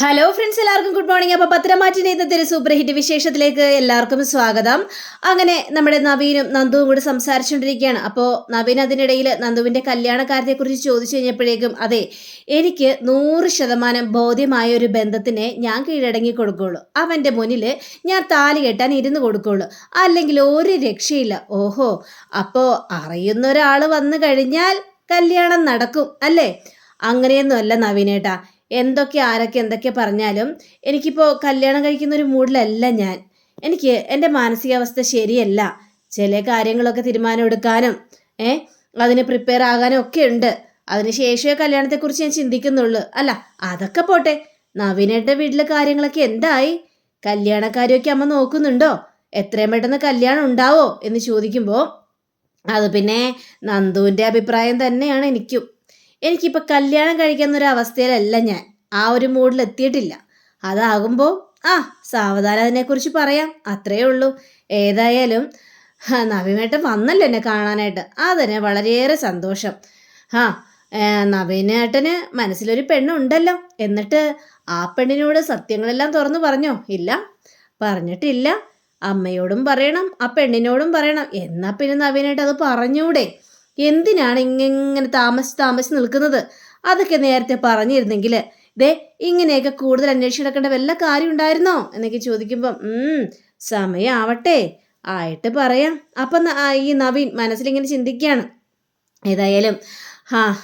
Hello friends എല്ലാവർക്കും good morning അപ്പോൾ പത്രമാറ്റിന്റെ ഇന്നത്തെ ഒരു സൂപ്പർ ഹിറ്റ് വിശേഷത്തിലേക്ക് എല്ലാവർക്കും സ്വാഗതം. അങ്ങനെ നമ്മുടെ നവീനും നന്ദുവും കൂടി സംസാരിച്ചുകൊണ്ടിരിക്കുകയാണ്. അപ്പോൾ നവീൻ അതിനിടയിൽ നന്ദുവിന്റെ കല്യാണക്കാര്യത്തെക്കുറിച്ച് ചോദിച്ചു കഴിഞ്ഞപ്പോഴേക്കും അതെ എനിക്ക് നൂറ് ശതമാനം ബോധ്യമായ ഒരു ബന്ധത്തിനെ ഞാൻ കീഴടങ്ങി കൊടുക്കുകയുള്ളു അവന്റെ മുന്നിൽ ഞാൻ താലി കെട്ടാൻ ഇരുന്ന് കൊടുക്കുകയുള്ളു അല്ലെങ്കിൽ ഒരു രക്ഷയില്ല. ഓഹോ അപ്പോൾ അറിയുന്ന ഒരാൾ വന്നു കഴിഞ്ഞാൽ കല്യാണം നടക്കും അല്ലേ? അങ്ങനെയൊന്നുമല്ല നവീനേട്ടാ. എന്തൊക്കെ ആരൊക്കെ എന്തൊക്കെ പറഞ്ഞാലും എനിക്കിപ്പോൾ കല്യാണം കഴിക്കുന്ന ഒരു മൂഡിലല്ല ഞാൻ. എനിക്ക് എന്റെ മാനസികാവസ്ഥ ശരിയല്ല. ചില കാര്യങ്ങളൊക്കെ തീരുമാനം എടുക്കാനും ഏ അതിന് പ്രിപ്പയർ ആകാനും ഒക്കെ ഉണ്ട്. അതിനുശേഷമേ കല്യാണത്തെക്കുറിച്ച് ഞാൻ ചിന്തിക്കുന്നുള്ളൂ. അല്ല അതൊക്കെ പോട്ടെ. നവീനയുടെ വീട്ടിലെ കാര്യങ്ങളൊക്കെ എന്തായി? കല്യാണക്കാരെയൊക്കെ അമ്മ നോക്കുന്നുണ്ടോ? എത്രയും പെട്ടെന്ന് കല്യാണം ഉണ്ടാവോ എന്ന് ചോദിക്കുമ്പോൾ അത് പിന്നെ നന്ദുവിന്റെ അഭിപ്രായം തന്നെയാണ് എനിക്കും. എനിക്കിപ്പോൾ കല്യാണം കഴിക്കുന്ന ഒരു അവസ്ഥയിലല്ല ഞാൻ. ആ ഒരു മൂഡിൽ എത്തിയിട്ടില്ല അതാകുമ്പോൾ ആ സാവധാനം അതിനെക്കുറിച്ച് പറയാം. അത്രയേ ഉള്ളൂ. ഏതായാലും നവീനേട്ടൻ വന്നല്ലോ എന്നെ കാണാനായിട്ട്. അതിന് വളരെയേറെ സന്തോഷം. ആ നവീനേട്ടന് മനസ്സിലൊരു പെണ്ണുണ്ടല്ലോ. എന്നിട്ട് ആ പെണ്ണിനോട് സത്യങ്ങളെല്ലാം തുറന്നു പറഞ്ഞോ? ഇല്ല. പറഞ്ഞിട്ടില്ല. അമ്മയോടും പറയണം ആ പെണ്ണിനോടും പറയണം. എന്നാൽ പിന്നെ നവീനേട്ടൻ അത് പറഞ്ഞൂടെ? എന്തിനാണ് ഇങ്ങനെ താമസിച്ച് താമസിച്ച് നിൽക്കുന്നത്? അതൊക്കെ നേരത്തെ പറഞ്ഞിരുന്നെങ്കിൽ ദേ ഇങ്ങനെയൊക്കെ കൂടുതൽ അന്വേഷിച്ച് നടക്കേണ്ട വല്ല കാര്യം ഉണ്ടായിരുന്നോ? എന്നൊക്കെ ചോദിക്കുമ്പോൾ ഉം സമയമാവട്ടെ ആയിട്ട് പറയാം. അപ്പം ഈ നവീൻ മനസ്സിലിങ്ങനെ ചിന്തിക്കുകയാണ്. ഏതായാലും ഹാ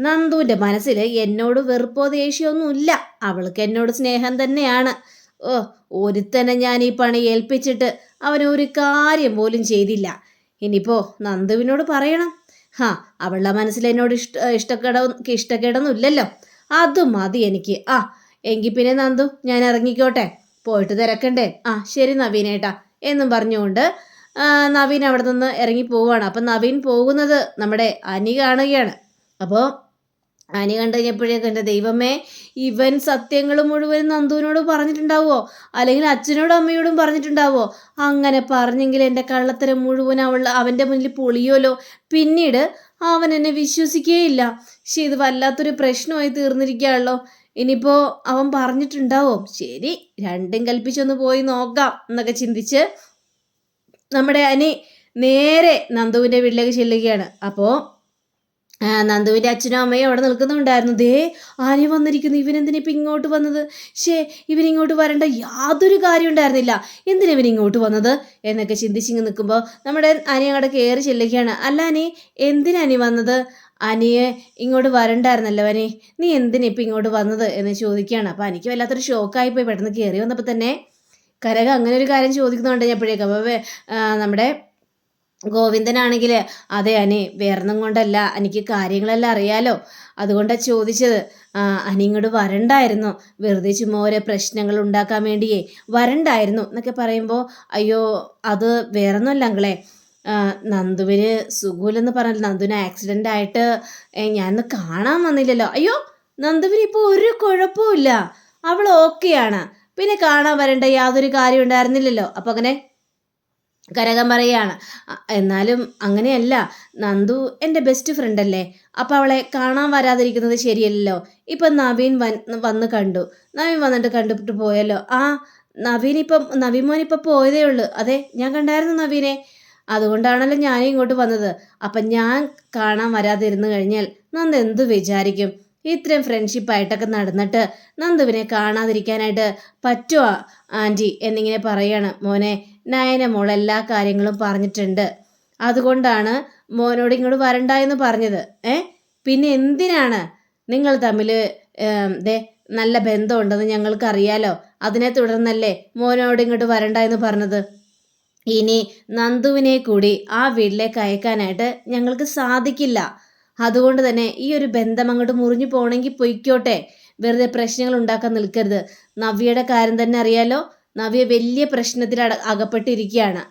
നന്ദുവിന്റെ മനസ്സിൽ എന്നോട് വെറുപ്പോ ദേഷ്യമൊന്നുമില്ല അവൾക്ക് എന്നോട് സ്നേഹം തന്നെയാണ്. ഓ ഒരുത്തനെ ഞാൻ ഈ പണി ഏൽപ്പിച്ചിട്ട് അവനൊരു കാര്യം പോലും ചെയ്തില്ല. ഇനിയിപ്പോൾ നന്ദുവിനോട് പറയണം. ഹാ അവളുടെ മനസ്സിൽ എന്നോട് ഇഷ്ട ഇഷ്ടക്കേട ഇഷ്ടക്കേടൊന്നും ഇല്ലല്ലോ അത് മതി എനിക്ക്. ആ എങ്കിൽ പിന്നെ നന്ദു ഞാൻ ഇറങ്ങിക്കോട്ടെ. പോയിട്ട് തിരക്കണ്ടേ? ആ ശരി നവീനേട്ടാ. എന്നും പറഞ്ഞുകൊണ്ട് നവീൻ അവിടെ നിന്ന് ഇറങ്ങി പോവുകയാണ് അപ്പം നവീൻ പോകുന്നത് നമ്മുടെ അനി കാണുകയാണ്. അപ്പോൾ അനി കണ്ടു കഴിഞ്ഞപ്പോഴേക്കും എന്റെ ദൈവമേ ഇവൻ സത്യങ്ങൾ മുഴുവൻ നന്ദുവിനോട് പറഞ്ഞിട്ടുണ്ടാവോ അല്ലെങ്കിൽ അച്ഛനോടും അമ്മയോടും പറഞ്ഞിട്ടുണ്ടാവോ അങ്ങനെ പറഞ്ഞെങ്കിൽ എന്റെ കള്ളത്തരം മുഴുവൻ അവൾ അവന്റെ മുന്നിൽ പൊളിയോലോ പിന്നീട് അവൻ എന്നെ വിശ്വസിക്കുകയില്ല പക്ഷെ ഇത് വല്ലാത്തൊരു പ്രശ്നമായി തീർന്നിരിക്കുകയാണല്ലോ. ഇനിയിപ്പോൾ അവൻ പറഞ്ഞിട്ടുണ്ടാവോ? ശരി രണ്ടും കൽപ്പിച്ചൊന്ന് പോയി നോക്കാം എന്നൊക്കെ ചിന്തിച്ച് നമ്മുടെ അനി നേരെ നന്ദുവിന്റെ വീട്ടിലേക്ക് ചെല്ലുകയാണ്. അപ്പോൾ നന്ദുവിന്റെ അച്ഛനും അമ്മയും അവിടെ നിൽക്കുന്നുണ്ടായിരുന്നു. ദേ ആര് വന്നിരിക്കുന്നു? ഇവനെന്തിനാ ഇപ്പം ഇങ്ങോട്ട് വന്നത്? ഷേ ഇവനിങ്ങോട്ട് വരേണ്ട യാതൊരു കാര്യം ഉണ്ടായിരുന്നില്ല. എന്തിനാ ഇവനിങ്ങോട്ട് വന്നത്? എന്നൊക്കെ ചിന്തിച്ചിങ്ങ് നിൽക്കുമ്പോൾ നമ്മുടെ അനി അങ്ങോട്ട് കയറി ചെല്ലുകയാണ്. അല്ല അനി എന്തിനാ അനി വന്നത്? അനിയെ ഇങ്ങോട്ട് വരണ്ടായിരുന്നല്ലോ അനി. നീ എന്തിനാ ഇപ്പം ഇങ്ങോട്ട് വന്നത്? എന്ന് ചോദിക്കുകയാണ്. അപ്പോൾ എനിക്ക് വല്ലാത്തൊരു ഷോക്കായി പോയി പെട്ടെന്ന് കയറി വന്നപ്പോൾ തന്നെ കരക അങ്ങനെ ഒരു കാര്യം ചോദിക്കുന്നുണ്ട് ഞാൻ എപ്പോഴേക്കും അപ്പോൾ നമ്മുടെ ഗോവിന്ദനാണെങ്കിൽ അതെ അനി വേറൊന്നും കൊണ്ടല്ല എനിക്ക് കാര്യങ്ങളെല്ലാം അറിയാലോ. അതുകൊണ്ടാണ് ചോദിച്ചത്. അനി ഇങ്ങോട്ട് വരണ്ടായിരുന്നു. വെറുതെ ചുമ്മാ ഓരോ പ്രശ്നങ്ങൾ ഉണ്ടാക്കാൻ വേണ്ടിയേ വരണ്ടായിരുന്നു എന്നൊക്കെ പറയുമ്പോൾ അയ്യോ അത് വേറൊന്നുമല്ല അങ്ങളെ ആ, നന്ദുവിന് സുഖമില്ലെന്ന് പറഞ്ഞാൽ നന്ദുവിന് ആക്സിഡന്റ് ആയിട്ട് ഞാനൊന്ന് കാണാൻ വന്നില്ലല്ലോ. അയ്യോ നന്ദുവിന് ഇപ്പോൾ ഒരു കുഴപ്പമില്ല അവൾ ഓക്കെയാണ് പിന്നെ കാണാൻ വരേണ്ട യാതൊരു കാര്യം ഉണ്ടായിരുന്നില്ലല്ലോ. അപ്പം അങ്ങനെ കരകം പറയാണ് അ- എന്നാലും അങ്ങനെയല്ല. നന്ദു എന്റെ ബെസ്റ്റ് ഫ്രണ്ട് അല്ലേ? അപ്പോൾ അവളെ കാണാൻ വരാതിരിക്കുന്നത് ശരിയല്ലല്ലോ. ഇപ്പം നവീൻ വൻ വന്ന് കണ്ടു. നവീൻ വന്നിട്ട് കണ്ടിട്ട് പോയല്ലോ. ആ നവീൻ ഇപ്പം നവീൻ മോൻ ഇപ്പം പോയതേ ഉള്ളൂ. അതെ ഞാൻ കണ്ടായിരുന്നു നവീനെ. അതുകൊണ്ടാണല്ലോ ഞാനും ഇങ്ങോട്ട് വന്നത്. അപ്പം ഞാൻ കാണാൻ വരാതിരുന്നു കഴിഞ്ഞാൽ നന്ദ് എന്ത് വിചാരിക്കും? ഇത്രയും ഫ്രണ്ട്ഷിപ്പായിട്ടൊക്കെ നടന്നിട്ട് നന്ദുവിനെ കാണാതിരിക്കാനായിട്ട് പറ്റുമോ ആന്റി? എന്നിങ്ങനെ പറയാണ് മോനെ നയന മോൾ എല്ലാ കാര്യങ്ങളും പറഞ്ഞിട്ടുണ്ട്. അതുകൊണ്ടാണ് മോനോട് ഇങ്ങോട്ട് വരണ്ട എന്ന് പറഞ്ഞത്. ഏ? പിന്നെ എന്തിനാണ് നിങ്ങൾ തമ്മിൽ ദേ നല്ല ബന്ധമുണ്ടെന്ന് ഞങ്ങൾക്കറിയാലോ? അതിനെ തുടർന്നല്ലേ മോനോട് ഇങ്ങോട്ട് വരണ്ട എന്ന് പറഞ്ഞത്? ഇനി നന്ദുവിനെ കൂടി ആ വീട്ടിലേക്ക് അയക്കാനായിട്ട് ഞങ്ങൾക്ക് സാധിക്കില്ല. അതുകൊണ്ട് തന്നെ ഈ ഒരു ബന്ധം അങ്ങോട്ട് മുറിഞ്ഞു പോകണമെങ്കിൽ പൊയ്ക്കോട്ടെ. വെറുതെ പ്രശ്നങ്ങൾ ഉണ്ടാക്കാൻ നിൽക്കരുത്. നവ്യയുടെ കാര്യം തന്നെ അറിയാലോ. നവ്യ വലിയ പ്രശ്നത്തിൽ അകപ്പെട്ടിരിക്കുകയാണ്.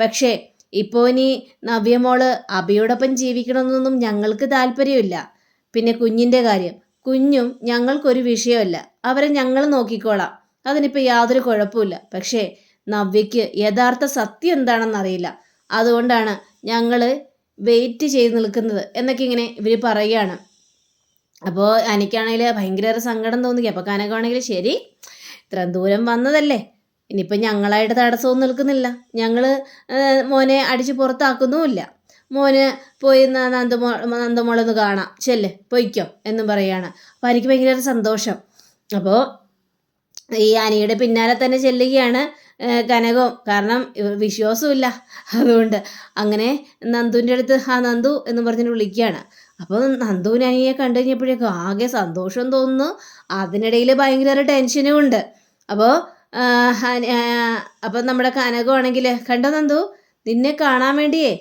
പക്ഷേ ഇപ്പോൾ ഇനി നവ്യമോൾ അഭയോടൊപ്പം ജീവിക്കണമെന്നൊന്നും ഞങ്ങൾക്ക് താല്പര്യമില്ല. പിന്നെ കുഞ്ഞിന്റെ കാര്യം. കുഞ്ഞും ഞങ്ങൾക്കൊരു വിഷയമല്ല. അവരെ ഞങ്ങൾ നോക്കിക്കോളാം. അതിനിപ്പോൾ യാതൊരു കുഴപ്പമില്ല പക്ഷേ നവ്യയ്ക്ക് യഥാർത്ഥ സത്യം എന്താണെന്ന് അറിയില്ല. അതുകൊണ്ടാണ് ഞങ്ങൾ വെയിറ്റ് ചെയ്ത് നിൽക്കുന്നത് എന്നൊക്കെ ഇങ്ങനെ ഇവർ പറയുകയാണ്. അപ്പോൾ എനിക്കാണെങ്കിൽ ഭയങ്കര സങ്കടം തോന്നിക്കുക അപ്പോൾ കനകമാണെങ്കിൽ ശരി ഇത്രയും ദൂരം വന്നതല്ലേ? ഇനിയിപ്പോൾ ഞങ്ങളായിട്ട് തടസ്സമൊന്നും നിൽക്കുന്നില്ല. ഞങ്ങൾ മോനെ അടിച്ച് പുറത്താക്കുന്നുമില്ല. മോന് പോയി നന്ദമോ നന്ദമോളൊന്ന് കാണാം. ചെല്ല് പൊയ്ക്കോ എന്നും പറയുകയാണ്. അപ്പോൾ എനിക്ക് ഭയങ്കര സന്തോഷം. അപ്പോൾ ഈ അനിയുടെ പിന്നാലെ തന്നെ ചെല്ലുകയാണ് കനകവും. കാരണം വിശ്വാസമില്ല അതുകൊണ്ട് അങ്ങനെ നന്ദുവിന്റെ അടുത്ത് ആ നന്ദു എന്ന് പറഞ്ഞിട്ട് വിളിക്കുകയാണ്. അപ്പോൾ നന്ദുവിന് അനിയെ കണ്ടു കഴിഞ്ഞപ്പോഴേക്കും ആകെ സന്തോഷം തോന്നുന്നു. അതിനിടയിൽ ഭയങ്കര ടെൻഷനും ഉണ്ട്. അപ്പോൾ അപ്പം നമ്മുടെ കനകമാണെങ്കിൽ കണ്ടോ നന്ദു? നിന്നെ കാണാൻ വേണ്ടിയേ.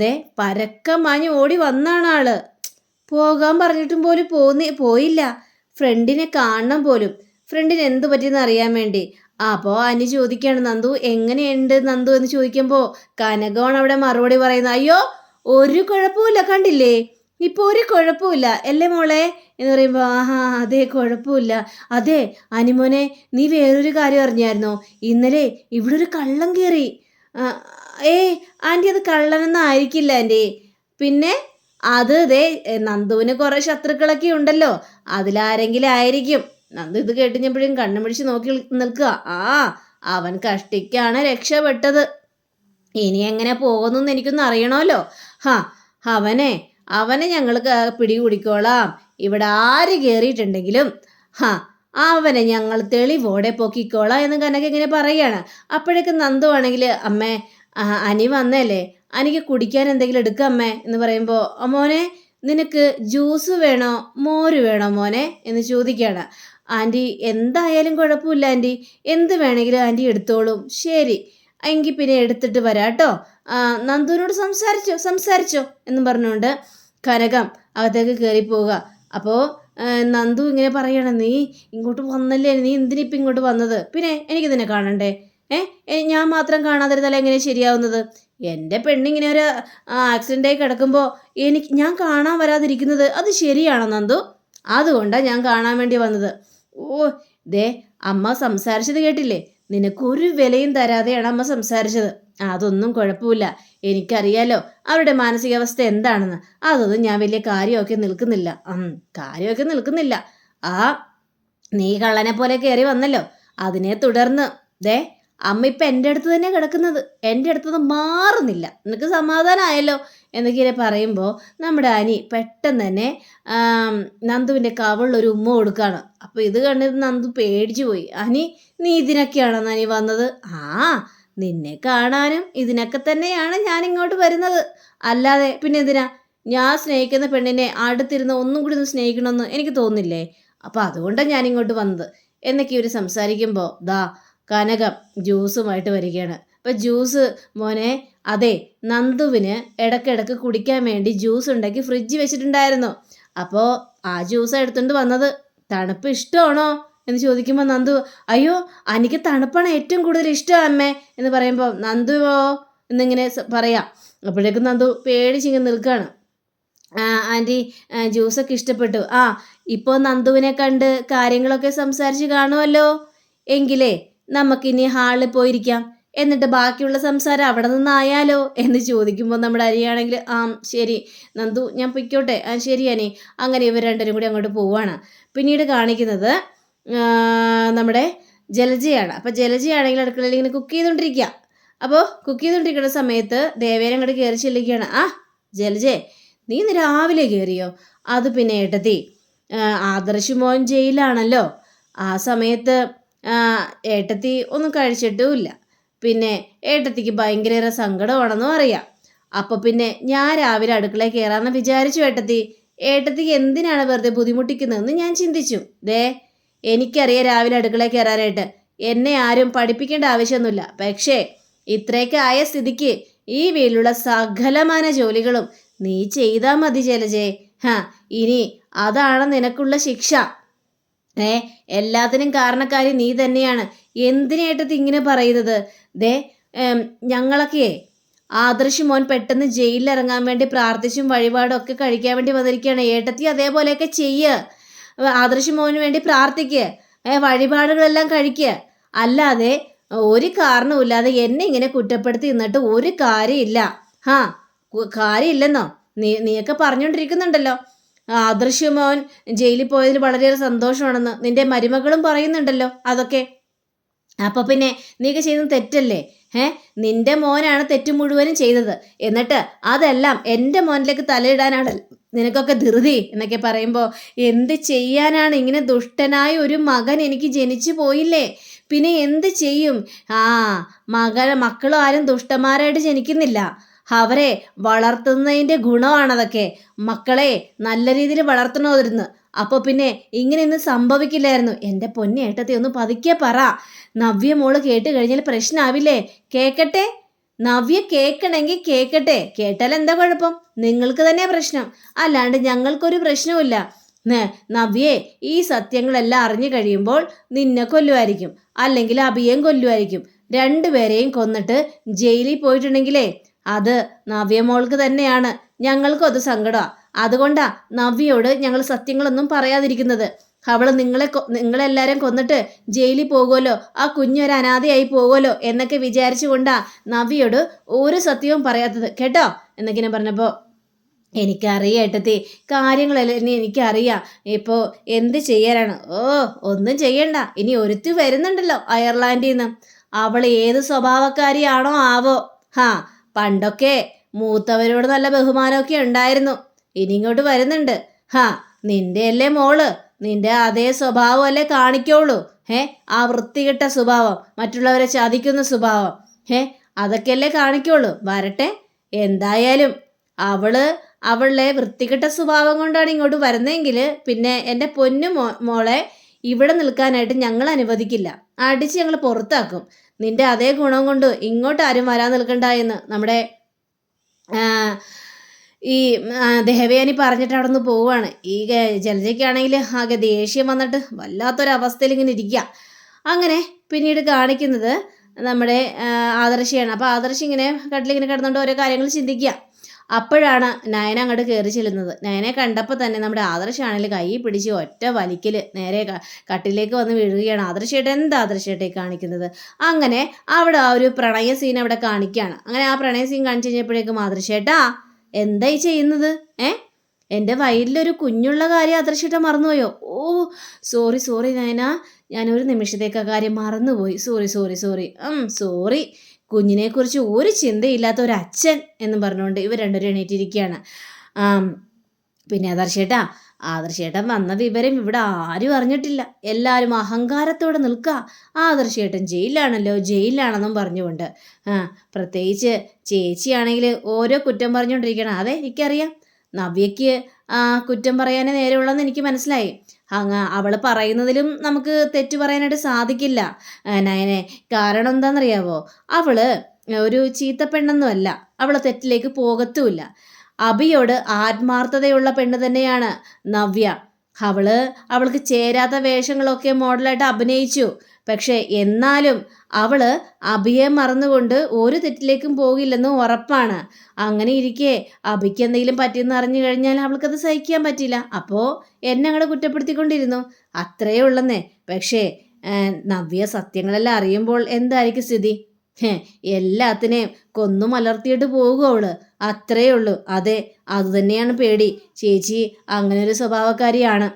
ദേ പരക്കം മാഞ്ഞ് ഓടി വന്നാണ് ആൾ. പോകാൻ പറഞ്ഞിട്ടും പോലും പോന്നി പോയില്ല. ഫ്രണ്ടിനെ കാണണം പോലും. ഫ്രണ്ടിന് എന്ത് പറ്റിയെന്ന് അറിയാൻ വേണ്ടി. അപ്പോൾ അനി ചോദിക്കുകയാണ് നന്ദു എങ്ങനെയുണ്ട് നന്ദു എന്ന് ചോദിക്കുമ്പോൾ കനകമാണ് അവിടെ മറുപടി പറയുന്നത്. അയ്യോ ഒരു കുഴപ്പമില്ല കണ്ടില്ലേ? ഇപ്പോൾ ഒരു കുഴപ്പമില്ല അല്ലേ മോളെ? എന്ന് പറയുമ്പോൾ ആഹാ അതെ കുഴപ്പമില്ല അതെ അനിമോനെ നീ വേറൊരു കാര്യം അറിഞ്ഞായിരുന്നോ? ഇന്നലെ ഇവിടെ ഒരു കള്ളം കയറി ഏ ആന്റി അത് കള്ളനൊന്നും ആയിരിക്കില്ല ആന്റി പിന്നെ അത് ദേ നന്ദുവിന് കുറേ ശത്രുക്കളൊക്കെ ഉണ്ടല്ലോ. അതിലാരെങ്കിലും ആയിരിക്കും. നന്ദു ഇത് കേട്ടുഞ്ഞപ്പോഴും കണ്ണു പിടിച്ച് നോക്കി നിൽക്കുക. ആ അവൻ കഷ്ടിക്കാണ് രക്ഷപ്പെട്ടത്. ഇനി എങ്ങനെ പോകുന്നു എനിക്കൊന്ന് അറിയണമല്ലോ. ഹാ അവനെ അവനെ ഞങ്ങൾ പിടികൂടിക്കോളാം. ഇവിടെ ആര് കയറിയിട്ടുണ്ടെങ്കിലും ഹാ അവനെ ഞങ്ങൾ തെളിവോടെ പൊക്കിക്കോളാം എന്ന് കനക ഇങ്ങനെ പറയാണ്. അപ്പോഴേക്ക് നന്ദു ആണെങ്കിൽ അമ്മേ അനി വന്നല്ലേ? അനിക്ക് കുടിക്കാൻ എന്തെങ്കിലും എടുക്കാം അമ്മേ എന്ന് പറയുമ്പോൾ മോനെ നിനക്ക് ജ്യൂസ് വേണോ? മോര് വേണോ മോനെ? എന്ന് ചോദിക്കുകയാണ്. ആന്റി എന്തായാലും കുഴപ്പമില്ല ആന്റി. എന്ത് വേണമെങ്കിലും ആന്റി എടുത്തോളും. ശരി എങ്കിൽ പിന്നെ എടുത്തിട്ട് വരാട്ടോ. നന്ദുവിനോട് സംസാരിച്ചോ? സംസാരിച്ചോ? എന്നും പറഞ്ഞുകൊണ്ട് കനകം അകത്തേക്ക് കയറിപ്പോവുക പോവുക. അപ്പോൾ നന്ദു ഇങ്ങനെ പറയണം നീ ഇങ്ങോട്ട് വന്നല്ലേ? നീ എന്തിനിപ്പം ഇങ്ങോട്ട് വന്നത്? പിന്നെ എനിക്ക് നിന്നെ കാണണ്ടേ? ഏ ഞാൻ മാത്രം കാണാതിരുന്നാൽ എങ്ങനെ ശരിയാവുന്നത്? എന്റെ പെണ്ണിങ്ങനെ ഒരു ആക്സിഡന്റായി കിടക്കുമ്പോൾ എനിക്ക് ഞാൻ കാണാൻ വരാതിരിക്കുന്നത് അത് ശരിയാണോ നന്ദു? അതുകൊണ്ടാണ് ഞാൻ കാണാൻ വേണ്ടി വന്നത്. ഓ ദേ അമ്മ സംസാരിച്ചത് കേട്ടില്ലേ? നിനക്കൊരു വിലയും തരാതെയാണ് അമ്മ സംസാരിച്ചത്. അതൊന്നും കുഴപ്പമില്ല. എനിക്കറിയാലോ അവരുടെ മാനസികാവസ്ഥ എന്താണെന്ന്. അതൊന്നും ഞാൻ വലിയ കാര്യമൊക്കെ നിൽക്കുന്നില്ല. കാര്യമൊക്കെ നിൽക്കുന്നില്ല. ആ നീ കള്ളനെ പോലെ കയറി വന്നല്ലോ. അതിനെ തുടർന്ന് ദേ അമ്മ ഇപ്പം എന്റെ അടുത്ത് തന്നെ കിടക്കുന്നത്. എന്റെ അടുത്തുനിന്ന് മാറുന്നില്ല. നിനക്ക് സമാധാനമായല്ലോ? എന്നൊക്കെ പറയുമ്പോൾ നമ്മുടെ അനി പെട്ടെന്ന് തന്നെ നന്ദുവിന്റെ കവളിലൊരു ഉമ്മ കൊടുക്കുകയാണ്. അപ്പോൾ ഇത് കണ്ടിട്ട് നന്ദു പേടിച്ചു പോയി. അനി നീ ഇതിനൊക്കെയാണോ അനി വന്നത്? ആ നിന്നെ കാണാനും ഇതിനൊക്കെ തന്നെയാണ് ഞാൻ ഇങ്ങോട്ട് വരുന്നത്. അല്ലാതെ പിന്നെ എന്തിനാ? ഞാൻ സ്നേഹിക്കുന്ന പെണ്ണിനെ അടുത്തിരുന്ന് ഒന്നും കൂടി ഒന്ന് സ്നേഹിക്കണമെന്ന് എനിക്ക് തോന്നില്ലേ അപ്പോൾ അതുകൊണ്ടാണ് ഞാൻ ഇങ്ങോട്ട് വന്നത്. എന്നൊക്കെ ഇവർ സംസാരിക്കുമ്പോൾ ദാ കനകം ജ്യൂസുമായിട്ട് വരികയാണ്. അപ്പം ജ്യൂസ് മോനെ അതെ നന്ദുവിന് ഇടക്കിടക്ക് കുടിക്കാൻ വേണ്ടി ജ്യൂസ് ഉണ്ടാക്കി ഫ്രിഡ്ജ് വെച്ചിട്ടുണ്ടായിരുന്നു. അപ്പോൾ ആ ജ്യൂസ് എടുത്തുകൊണ്ട് വന്നത്. തണുപ്പ് ഇഷ്ടമാണോ? എന്ന് ചോദിക്കുമ്പോൾ നന്ദു അയ്യോ എനിക്ക് തണുപ്പാണ് ഏറ്റവും കൂടുതൽ ഇഷ്ടം അമ്മേ എന്ന് പറയുമ്പോൾ നന്ദുവോ എന്നിങ്ങനെ പറയാം. അപ്പോഴേക്കും നന്ദു പേടിച്ചിങ്ങനെ നിൽക്കുകയാണ് ആന്റി ജ്യൂസൊക്കെ ഇഷ്ടപ്പെട്ടു. ആ ഇപ്പോൾ നന്ദുവിനെ കണ്ട് കാര്യങ്ങളൊക്കെ സംസാരിച്ച് കാണുമല്ലോ എങ്കിലേ നമുക്കിനി ഹാളിൽ പോയിരിക്കാം. എന്നിട്ട് ബാക്കിയുള്ള സംസാരം അവിടെ നിന്നായാലോ? എന്ന് ചോദിക്കുമ്പോൾ നമ്മുടെ അരിയാണെങ്കിൽ ആ ശരി നന്ദു ഞാൻ പൊയ്ക്കോട്ടെ. ആ ശരി അനി അങ്ങനെ ഇവർ രണ്ടുപേരും കൂടി അങ്ങോട്ട് പോവുകയാണ് പിന്നീട് കാണിക്കുന്നത് നമ്മുടെ ജലജയാണ്. അപ്പോൾ ജലജയാണെങ്കിൽ അടുക്കളയിൽ ഇങ്ങനെ കുക്ക് ചെയ്തുകൊണ്ടിരിക്കുക അപ്പോൾ കുക്ക് ചെയ്തുകൊണ്ടിരിക്കുന്ന സമയത്ത് ദേവേനെ അങ്ങോട്ട് കയറി ചെല്ലുകയാണ്. ആ ജലജേ നീ ഇന്ന് രാവിലെ കയറിയോ അത് പിന്നെ ഏട്ടത്തി ആദർശ് മോൻ ജയിലാണല്ലോ ആ സമയത്ത് ഏട്ടത്തി ഒന്നും കഴിച്ചിട്ടുമില്ല പിന്നെ ഏട്ടത്തിക്ക് ഭയങ്കര സങ്കടമാണെന്നും അറിയാം. അപ്പോൾ പിന്നെ ഞാൻ രാവിലെ അടുക്കളയിൽ കയറാമെന്ന് വിചാരിച്ചു ഏട്ടത്തി. ഏട്ടത്തിക്ക് എന്തിനാണ് വെറുതെ ബുദ്ധിമുട്ടിക്കുന്നതെന്ന് ഞാൻ ചിന്തിച്ചു. ദേ എനിക്കറിയാം രാവിലെ അടുക്കളയിൽ കയറാനായിട്ട്. എന്നെ ആരും പഠിപ്പിക്കേണ്ട ആവശ്യമൊന്നുമില്ല. പക്ഷേ ഇത്രയൊക്കെ ആയ സ്ഥിതിക്ക് ഈ വീട്ടിലുള്ള സകലമാന ജോലികളും നീ ചെയ്താൽ മതി ജലജേ ഹാ ഇനി അതാണ് നിനക്കുള്ള ശിക്ഷ. ഏ എല്ലാത്തിനും കാരണക്കാരി നീ തന്നെയാണ്. എന്തിനായിട്ടത് ഇങ്ങനെ പറയുന്നത്? ദേ ഞങ്ങളൊക്കെ ആദർശ് മോൻ പെട്ടെന്ന് ജയിലിൽ ഇറങ്ങാൻ വേണ്ടി പ്രാർത്ഥിച്ചും വഴിപാടും ഒക്കെ കഴിക്കാൻ വേണ്ടി വന്നിരിക്കുകയാണ്. ഏട്ടത്തി അതേപോലെയൊക്കെ ചെയ്യുക ആദർശ് മോന് വേണ്ടി പ്രാർത്ഥിക്കുക വഴിപാടുകളെല്ലാം കഴിക്കുക അല്ലാതെ ഒരു കാരണവുമില്ലാതെ എന്നെ ഇങ്ങനെ കുറ്റപ്പെടുത്തി നിന്നിട്ട് ഒരു കാര്യമില്ല. ഹാ കാര്യമില്ലെന്നോ? നീ നീയൊക്കെ പറഞ്ഞുകൊണ്ടിരിക്കുന്നുണ്ടല്ലോ ആദർശമോൻ ജയിലിൽ പോയതിൽ വളരെയേറെ സന്തോഷമാണെന്ന് നിന്റെ മരുമകളും പറയുന്നുണ്ടല്ലോ. അതൊക്കെ അപ്പൊ പിന്നെ നീക്ക് ചെയ്യുന്ന തെറ്റല്ലേ? ഏ നിന്റെ മോനാണ് തെറ്റ് മുഴുവനും ചെയ്തത്. എന്നിട്ട് അതെല്ലാം എന്റെ മോനിലേക്ക് തലയിടാനാണ് നിനക്കൊക്കെ ധൃതി എന്നൊക്കെ പറയുമ്പോൾ എന്ത് ചെയ്യാനാണ് ഇങ്ങനെ ദുഷ്ടനായ ഒരു മകൻ എനിക്ക് ജനിച്ചു പോയില്ലേ? പിന്നെ എന്ത് ചെയ്യും? ആ മക മക്കളും ആരും ദുഷ്ടന്മാരായിട്ട് ജനിക്കുന്നില്ല. അവരെ വളർത്തുന്നതിന്റെ ഗുണമാണതൊക്കെ. മക്കളെ നല്ല രീതിയിൽ വളർത്തണമായിരുന്നു അപ്പോൾ പിന്നെ ഇങ്ങനെയൊന്നും സംഭവിക്കില്ലായിരുന്നു. എന്റെ പൊന്നേട്ടത്തെ ഒന്ന് പതുക്കെ പറ. നവ്യ മോൾ കേട്ട് കഴിഞ്ഞാൽ പ്രശ്നമാവില്ലേ കേക്കട്ടെ? നവ്യ കേൾക്കണമെങ്കിൽ കേക്കട്ടെ. കേട്ടാൽ എന്താ കുഴപ്പം? നിങ്ങൾക്ക് തന്നെ പ്രശ്നം. അല്ലാണ്ട് ഞങ്ങൾക്കൊരു പ്രശ്നവുമില്ല. നവ്യേ ഈ സത്യങ്ങളെല്ലാം അറിഞ്ഞു കഴിയുമ്പോൾ നിന്നെ കൊല്ലുമായിരിക്കും. അല്ലെങ്കിൽ അഭിയേം കൊല്ലുമായിരിക്കും. രണ്ടുപേരെയും കൊന്നിട്ട് ജയിലിൽ പോയിട്ടുണ്ടെങ്കിലേ അത് നവ്യ മോൾക്ക് തന്നെയാണ്. ഞങ്ങൾക്കും അത് സങ്കടമാണ് അതുകൊണ്ടാ നവ്യയോട് ഞങ്ങൾ സത്യങ്ങളൊന്നും പറയാതിരിക്കുന്നത്. അവൾ നിങ്ങളെ നിങ്ങളെല്ലാരും കൊന്നിട്ട് ജയിലിൽ പോകുമല്ലോ ആ കുഞ്ഞൊരു അനാഥയായി പോകുമല്ലോ എന്നൊക്കെ വിചാരിച്ചുകൊണ്ടാ നവ്യയോട് ഒരു സത്യവും പറയാത്തത്. കേട്ടോ? എന്നൊക്കെ പറഞ്ഞപ്പോൾ എനിക്കറിയാം ഏട്ടത്തി കാര്യങ്ങളെല്ലാം ഇനി എനിക്കറിയാം. ഇപ്പോൾ എന്ത് ചെയ്യാനാണ്? ഓ ഒന്നും ചെയ്യണ്ട. ഇനി ഒരുത്തി വരുന്നുണ്ടല്ലോ അയർലാൻഡിൽ നിന്ന് അവൾ ഏത് സ്വഭാവക്കാരിയാണോ ആവോ? ഹാ പണ്ടൊക്കെ മൂത്തവരോട് നല്ല ബഹുമാനമൊക്കെ ഉണ്ടായിരുന്നു. ഇനി ഇങ്ങോട്ട് വരുന്നുണ്ട്. ഹാ നിന്റെ അല്ലേ മോൾ? നിന്റെ അതേ സ്വഭാവമല്ലേ കാണിക്കോളൂ. ഏ ആ വൃത്തികെട്ട സ്വഭാവം മറ്റുള്ളവരെ ചതിക്കുന്ന സ്വഭാവം. ഏ അതൊക്കെയല്ലേ കാണിക്കുള്ളൂ വരട്ടെ. എന്തായാലും അവൾ അവളുടെ വൃത്തികെട്ട സ്വഭാവം കൊണ്ടാണ് ഇങ്ങോട്ട് വരുന്നതെങ്കിൽ പിന്നെ എന്റെ പൊന്നു മോ മോളെ ഇവിടെ നിൽക്കാനായിട്ട് ഞങ്ങൾ അനുവദിക്കില്ല. അടിച്ച് ഞങ്ങൾ പുറത്താക്കും. നിന്റെ അതേ ഗുണം കൊണ്ട് ഇങ്ങോട്ട് ആരും വരാൻ നിൽക്കണ്ട എന്ന് നമ്മുടെ ഈ ദേവയാനി പറഞ്ഞിട്ട് അവിടെ നിന്ന് പോവുകയാണ് ഈ ജലജയ്ക്കാണെങ്കിൽ ആകെ ദേഷ്യം വന്നിട്ട് വല്ലാത്തൊരവസ്ഥയിൽ ഇങ്ങനെ ഇരിക്കുക അങ്ങനെ പിന്നീട് കാണിക്കുന്നത് നമ്മുടെ ആദർശിയാണ്. അപ്പോൾ ആദർശി ഇങ്ങനെ കട്ടിലിങ്ങനെ കിടന്നുകൊണ്ട് ഓരോ കാര്യങ്ങൾ ചിന്തിക്കുക അപ്പോഴാണ് നയന അങ്ങോട്ട് കയറി ചെല്ലുന്നത്. നയനെ കണ്ടപ്പോൾ തന്നെ നമ്മുടെ ആദർശാണെങ്കിൽ കൈ പിടിച്ച് ഒറ്റ വലിക്കൽ നേരെ കട്ടിലേക്ക് വന്ന് വീഴുകയാണ്. ആദർശേട്ടൻ എന്ത് ആദർശയായിട്ടേ കാണിക്കുന്നത്? അങ്ങനെ അവിടെ ആ ഒരു പ്രണയ സീൻ അവിടെ കാണിക്കുകയാണ് അങ്ങനെ ആ പ്രണയ സീൻ കാണിച്ചു കഴിഞ്ഞപ്പോഴേക്കും ആദർശേട്ടാ എന്തായി ചെയ്യുന്നത്? ഏ? എന്റെ വയലിലൊരു കുഞ്ഞുള്ള കാര്യം ആദർശേട്ടൻ മറന്നുപോയോ? ഓ സോറി സോറി നയന. ഞാനൊരു നിമിഷത്തേക്ക് ആ കാര്യം മറന്നുപോയി. Sorry sorry sorry. സോറി. കുഞ്ഞിനെക്കുറിച്ച് ഒരു ചിന്തയില്ലാത്ത ഒരു അച്ഛൻ എന്ന് പറഞ്ഞുകൊണ്ട് ഇവർ രണ്ടുപേരും എണീറ്റിരിക്കുകയാണ്. പിന്നെ ആദർശേട്ടാ ആദർശേട്ടൻ വന്ന വിവരം ഇവിടെ ആരും അറിഞ്ഞിട്ടില്ല. എല്ലാവരും അഹങ്കാരത്തോടെ നിൽക്കുക. ആദർശേട്ടൻ ജയിലാണല്ലോ ജയിലിലാണെന്നും പറഞ്ഞുകൊണ്ട്. ആ പ്രത്യേകിച്ച് ചേച്ചിയാണെങ്കിൽ ഓരോ കുറ്റം പറഞ്ഞുകൊണ്ടിരിക്കണം അതെ എനിക്കറിയാം. നവ്യയ്ക്ക് കുറ്റം പറയാനേ നേരെയുള്ളതെന്ന് എനിക്ക് മനസ്സിലായി. അങ്ങ് അവൾ പറയുന്നതിലും നമുക്ക് തെറ്റു പറയാനായിട്ട് സാധിക്കില്ല. നയനെ കാരണം എന്താണെന്നറിയാവോ? അവൾ ഒരു ചീത്ത പെണ്ണൊന്നുമല്ല അവളെ തെറ്റിലേക്ക് പോകത്തുമില്ല. അബിയോട് ആത്മാർത്ഥതയുള്ള പെണ്ണ് തന്നെയാണ് നവ്യ. അവൾ അവൾക്ക് ചേരാത്ത വേഷങ്ങളൊക്കെ മോഡലായിട്ട് അഭിനയിച്ചു. പക്ഷെ എന്നാലും അവൾ അബിയെ മറന്നുകൊണ്ട് ഒരു തെറ്റിലേക്കും പോകില്ലെന്ന് ഉറപ്പാണ്. അങ്ങനെ ഇരിക്കെ അബിക്ക് എന്തെങ്കിലും പറ്റിയെന്ന് അറിഞ്ഞു കഴിഞ്ഞാൽ അവൾക്കത് സഹിക്കാൻ പറ്റില്ല. അപ്പോൾ എന്നെ അങ്ങോട്ട് കുറ്റപ്പെടുത്തിക്കൊണ്ടിരുന്നു. അത്രയേ ഉള്ളെന്നേ പക്ഷേ നവ്യ സത്യങ്ങളെല്ലാം അറിയുമ്പോൾ എന്തായിരിക്കും സ്ഥിതി? എല്ലാത്തിനെയും കൊന്നു മലർത്തിയിട്ട് പോകും അവൾ. അത്രയേ ഉള്ളൂ. അതെ അതുതന്നെയാണ് പേടി. ചേച്ചി അങ്ങനെ ഒരു സ്വഭാവക്കാരിയാണ്.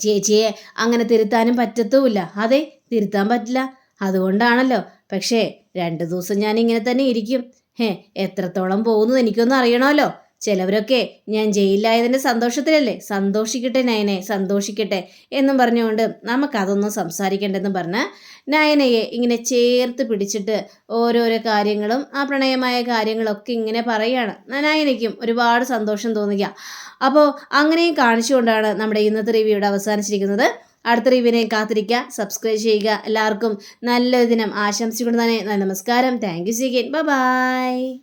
ചേച്ചിയെ അങ്ങനെ തിരുത്താനും പറ്റത്തുമില്ല. അതെ തിരുത്താൻ പറ്റില്ല. അതുകൊണ്ടാണല്ലോ. പക്ഷേ രണ്ട് ദിവസം ഞാൻ ഇങ്ങനെ തന്നെ ഇരിക്കും. ഹേ എത്രത്തോളം പോകുന്നു എനിക്കൊന്നും അറിയണമല്ലോ. ചിലവരൊക്കെ ഞാൻ ജയിലിലായതിന്റെ സന്തോഷത്തിലല്ലേ? സന്തോഷിക്കട്ടെ നയനെ സന്തോഷിക്കട്ടെ എന്നും പറഞ്ഞുകൊണ്ട് നമുക്കതൊന്നും സംസാരിക്കേണ്ടെന്ന് പറഞ്ഞ് നയനയെ ഇങ്ങനെ ചേർത്ത് പിടിച്ചിട്ട് ഓരോരോ കാര്യങ്ങളും ആ പ്രണയമായ കാര്യങ്ങളൊക്കെ ഇങ്ങനെ പറയുകയാണ് നയനയ്ക്കും ഒരുപാട് സന്തോഷം തോന്നുക. അപ്പോൾ അങ്ങനെയും കാണിച്ചുകൊണ്ടാണ് നമ്മുടെ ഇന്നത്തെ റിവ്യൂ ഇവിടെ അവസാനിച്ചിരിക്കുന്നത്. അടുത്ത റിവ്യൂവിനെ കാത്തിരിക്കുക സബ്സ്ക്രൈബ് ചെയ്യുക. എല്ലാവർക്കും നല്ലൊരു ദിനം ആശംസിച്ചുകൊണ്ട് തന്നെ നമസ്കാരം. Thank you see bye.